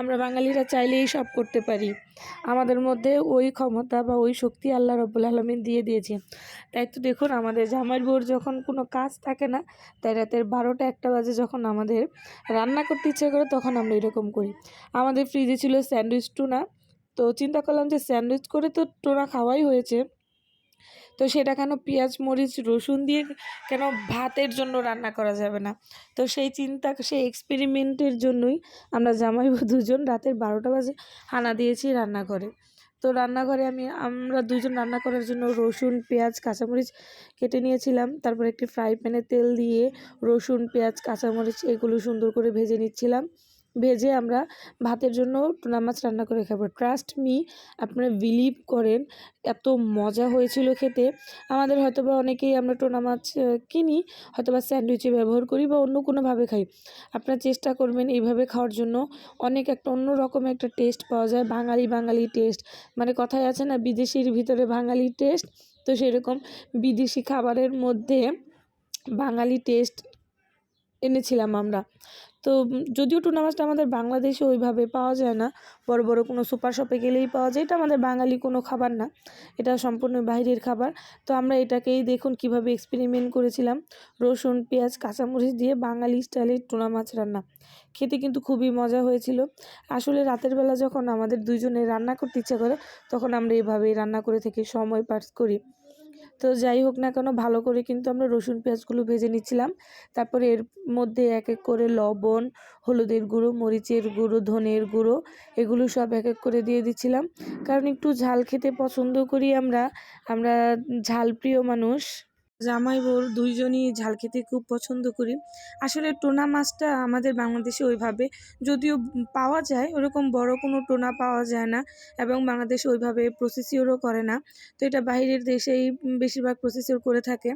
আমরা বাঙালিরা চাইলেই সব করতে পারি। আমাদের মধ্যে ওই ক্ষমতা বা ওই শক্তি আল্লাহ রব্বুল আলমিন দিয়ে দিয়েছে তাই তো দেখুন, আমাদের জামাই বউর যখন কোনো কাজ থাকে না, তাই রাতের বারোটা একটা বাজে যখন আমাদের রান্না করতে ইচ্ছে করে, তখন আমরা এরকম করি। আমাদের ফ্রিজে ছিল স্যান্ডউইচ টুনা। তো চিন্তা করলাম যে স্যান্ডউইচ করে তো টোনা খাওয়াই হয়েছে। তো সেটা কেন পেঁয়াজ, মরিচ, রসুন দিয়ে কেন ভাতের জন্য রান্না করা যাবে না? তো সেই চিন্তা, সেই এক্সপেরিমেন্টের জন্যই আমরা জামাই দুজন রাতের বারোটা বাজে হানা দিয়েছি রান্নাঘরে। তো রান্নাঘরে আমি, আমরা দুজন রান্না করার জন্য রসুন, পেঁয়াজ, কাঁচামরিচ কেটে নিয়েছিলাম। তারপর একটি ফ্রাই প্যানে তেল দিয়ে রসুন, পেঁয়াজ, কাঁচামরিচ এগুলো সুন্দর করে ভেজে নিচ্ছিলাম। ভেজে আমরা ভাতের জন্য টুনা মাছ রান্না করে খাব। ট্রাস্ট মি আপনারা বিলিভ করেন, এত মজা হয়েছিল খেতে। আমাদের হয়তো বা অনেকেই আমরা টোনা মাছ কিনি হয়তো বা স্যান্ডউইচে ব্যবহার করি বা অন্য কোনোভাবে খাই। আপনারা চেষ্টা করবেন এইভাবে খাওয়ার জন্য। অনেক একটা অন্য রকম একটা টেস্ট পাওয়া যায়, বাঙালি বাঙালি টেস্ট মানে কথায় আছে না, বিদেশির ভিতরে বাঙালি টেস্ট তো সেরকম বিদেশি খাবারের মধ্যে বাঙালি টেস্ট এনেছিলাম আমরা। তো যদিও টুনা মাছটা আমাদের বাংলাদেশে ওইভাবে পাওয়া যায় না, বড় বড় কোনো সুপার শপে গেলেই পাওয়া যায়। এটা আমাদের বাঙালি কোনো খাবার না, এটা সম্পূর্ণ বাইরের খাবার। তো আমরা এটাকেই দেখুন কীভাবে এক্সপেরিমেন্ট করেছিলাম। রসুন, পেঁয়াজ, কাঁচামরিচ দিয়ে বাঙালি স্টাইলের টুনা মাছ রান্না। খেতে কিন্তু খুবই মজা হয়েছিল। আসলে রাতের বেলা যখন আমাদের দুইজনে রান্না করতে ইচ্ছা করে, তখন আমরা এভাবেই রান্না করে থেকে, সময় পাস করি। তো যাই হোক না কেন ভালো করে কিন্তু আমরা রসুন, পেঁয়াজগুলো ভেজে নিচ্ছিলাম। তারপরে এর মধ্যে এক এক করে লবণ, হলুদের গুঁড়ো, মরিচের গুঁড়ো, ধনের গুঁড়ো, এগুলো সব এক এক করে দিয়ে দিচ্ছিলাম। কারণ একটু ঝাল খেতে পছন্দ করি আমরা। আমরা ঝাল প্রিয় মানুষ। জামাই বোর দুইজনই ঝাল খেতে খুব পছন্দ করি। আসলে টোনা মাছটা আমাদের বাংলাদেশে ওইভাবে যদিও পাওয়া যায়, ওরকম বড় কোনো টোনা পাওয়া যায় না এবং বাংলাদেশে ওইভাবে প্রসেসিওরও করে না। তো এটা বাইরের দেশেই বেশিরভাগ প্রসেসিওর করে থাকে।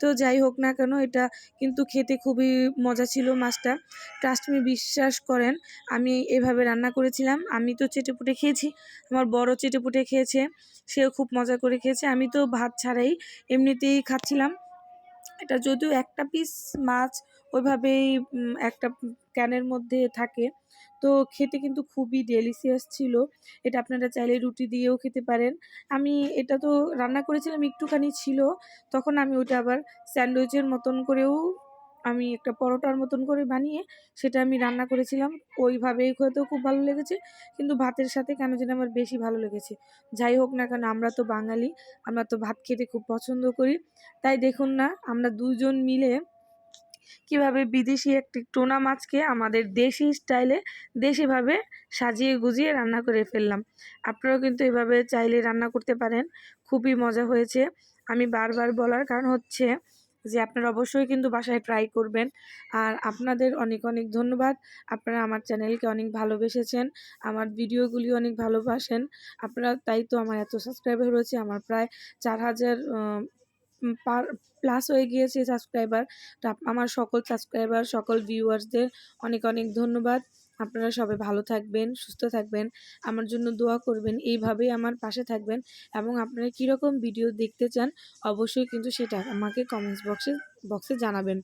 তো যাই হোক না কেন, এটা কিন্তু খেতে খুবই মজা ছিল মাছটা। ট্রাস্ট বিশ্বাস করেন, আমি এভাবে রান্না করেছিলাম। আমি তো চেটেপুটে খেয়েছি, আমার বড় চেটেপুটে খেয়েছে, সেও খুব মজা করে খেয়েছে। আমি তো ভাত ছাড়াই এমনিতেই খাচ্ছিলাম। এটা যদিও একটা পিস মাছ ওইভাবেই একটা ক্যানের মধ্যে থাকে। তো খেতে কিন্তু খুবই ডেলিসিয়াস ছিল। এটা আপনারা চাইলে রুটি দিয়েও খেতে পারেন। আমি এটা তো রান্না করেছিলাম, একটুখানি ছিল। তখন আমি ওটা আবার স্যান্ডউইচের মতন করেও আমি একটা পরোটার মতন করে বানিয়ে সেটা আমি রান্না করেছিলাম। ওইভাবেই খেতেও খুব ভালো লেগেছে। কিন্তু ভাতের সাথে কেন যেন আমার বেশি ভালো লেগেছে। যাই হোক না কেন, আমরা তো বাঙালি, আমরা তো ভাত খেতে খুব পছন্দ করি। তাই দেখুন না, আমরা দুজন মিলে কীভাবে বিদেশি একটি টোনা মাছকে আমাদের দেশি স্টাইলে, দেশিভাবে সাজিয়ে গুজিয়ে রান্না করে ফেললাম। আপনারাও কিন্তু এভাবে চাইলে রান্না করতে পারেন। খুবই মজা হয়েছে। আমি বারবার বলার কারণ হচ্ছে যে আপনারা অবশ্যই কিন্তু বাসায় ট্রাই করবেন। আর আপনাদের অনেক অনেক ধন্যবাদ। আপনারা আমার চ্যানেলকে অনেক ভালোবেসেছেন, আমার ভিডিওগুলি অনেক ভালোবাসেন। আপনারা, তাই তো আমার এত সাবস্ক্রাইবার রয়েছে, আমার প্রায় চার হাজার পার প্লাস হয়ে গিয়েছে সাবস্ক্রাইবার আমার সকল সাবস্ক্রাইবার সকল ভিউয়ার্সদের অনেক অনেক ধন্যবাদ। আপনারা সবাই ভালো থাকবেন, সুস্থ থাকবেন। আমার জন্য দোয়া করবেন, এইভাবেই আমার পাশে থাকবেন। এবং আপনারা কীরকম ভিডিও দেখতে চান, অবশ্যই কিন্তু সেটা আমাকে কমেন্টস বক্সে বক্সে জানাবেন।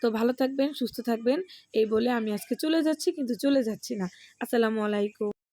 তো ভালো থাকবেন, সুস্থ থাকবেন, এই বলে আমি আজকে চলে যাচ্ছি, কিন্তু চলে যাচ্ছি না। আসসালামু আলাইকুম।